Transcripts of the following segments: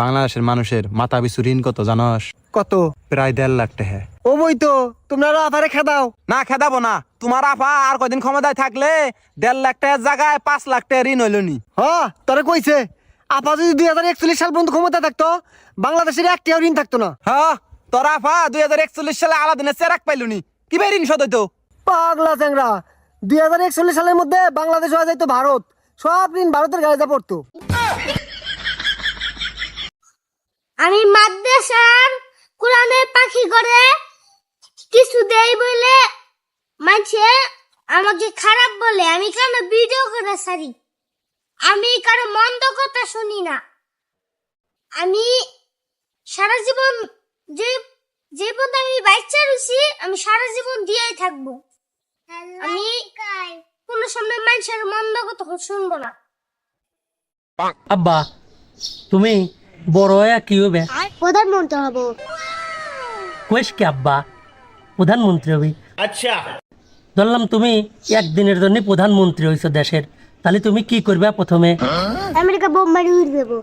বাংলাদেশের মানুষের মাথা পিছু ঋণ কত জানস। কত? প্রায় দেড় লাখ টাকা। ও বই তো তোমরা আধারে খেদাও না খেদাবো না। তোমার আপা আর কদিন ক্ষমতায় থাকলে দেড় লাখ টাকার জায়গায় পাঁচ লাখ টাকা ঋণ হইল নি। হ তোরা কইছে আপা যদি দুই হাজার একচল্লিশ সাল পর্যন্ত ক্ষমতা থাকতো বাংলাদেশের একটিও ঋণ থাকতো না। হ্যাঁ তোর আপা দুই হাজার একচল্লিশ সালে আলাদিনের চেরাক পাইল নি। কি ভাই ঋণ শোধ হইতো? পাগলা চ্যাংরা দুই হাজার একচল্লিশ সালের মধ্যে বাংলাদেশ হয়ে যাইতো ভারত। সব ঋণ ভারতের গাড়িতে পড়তো। আমি মাদ্রাসার কোরআনের পাখি করে কিছু দেই বলে মানছে, আমাকে খারাপ বলে। আমি কেন ভিডিও করে সারি আমি কারও মন্দ কথা শুনি না। আমি সারা জীবন যে যে পর্যন্ত আমি বাচ্চা রুছি আমি সারা জীবন দিয়েই থাকব। আমি কোনো সময় মানুষের মন্দ কথা শুনব না। আব্বা, তুমি বড় হয়ে কি হবে? প্রধানমন্ত্রী হব। কইস কি আব্বা? প্রধানমন্ত্রী হবি। আচ্ছা। ধরলাম তুমি একদিনের জন্য প্রধানমন্ত্রী হইছো দেশের। তাহলে তুমি কি করবে প্রথমে? আমেরিকা বোম মারি উড় দেবো।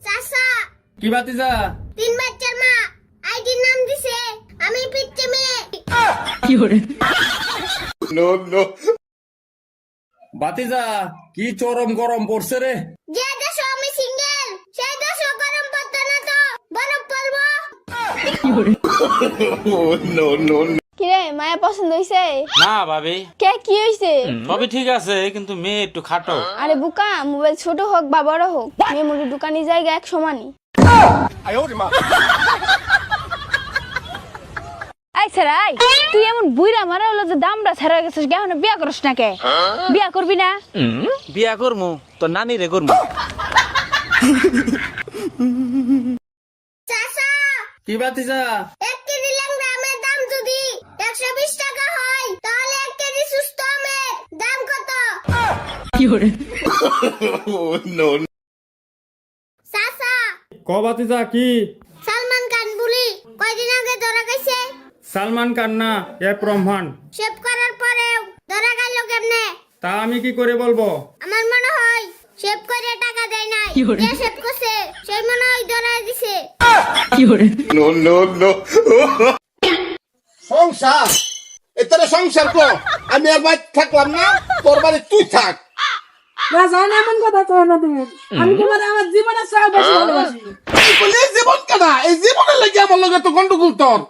চাচা। কি বাতিজা তিন বাচ্চার মা আইডি নাম দিছে আমি পিচ্ছে মেয়ে। বাতিজা কি চরম গরম পড়ছে রে যে দেশ আমি সিঙ্গেল সেই দেশ গরম পড়তো না তো বরফ পড়ব কিরে মায়া পছন্দ হইছে? না ভাবি। কে কি হইছে? সবই ঠিক আছে কিন্তু মেয়ে একটু খাটো। আরে বুকা মোবাইল ছোট হোক বা বড় হোক মেমোরি দোকানি জায়গা এক সমানই। আই আই তুই এমন বুইরা মারা হলো যে দামরা ছেড়ে গেছিস কেমন বিয়া করিস না কে? বিয়া করবি না? বিয়া করমু তো নানি রে করমু। চাচা কি বাতিজা এক কেজি ল্যাংড়া আমের দাম যদি একশো বিশ টাকা হয় তাহলে এক কেজি সুস্থ আমের দাম কত? চাচা। ক বাতিজা কি? সালমান খান বলি কয়দিন আগে ধরা গেছে সালমান খান না এ রহমান শেভ করার পরেও ধরা গেল কেমনে? তা আমি কি করে বলব? আমার মনে হয় শেভ করে টাকা দেয় নাই। যে শেভ করছে? সেই মনে হয় ধরা দিছে। সংসার। এতরে সংসার কর আমি আর বাড়ি থাকলাম না তোর বাড়ি তুই থাক। না জান এমন কথা তো না তুমি। আমি তোমার আমার জীবনের চেয়ে বেশি ভালোবাসি। জীবন কেনা এই জীবনের লাগে আমার লগে তো গন্ডগোল তোর।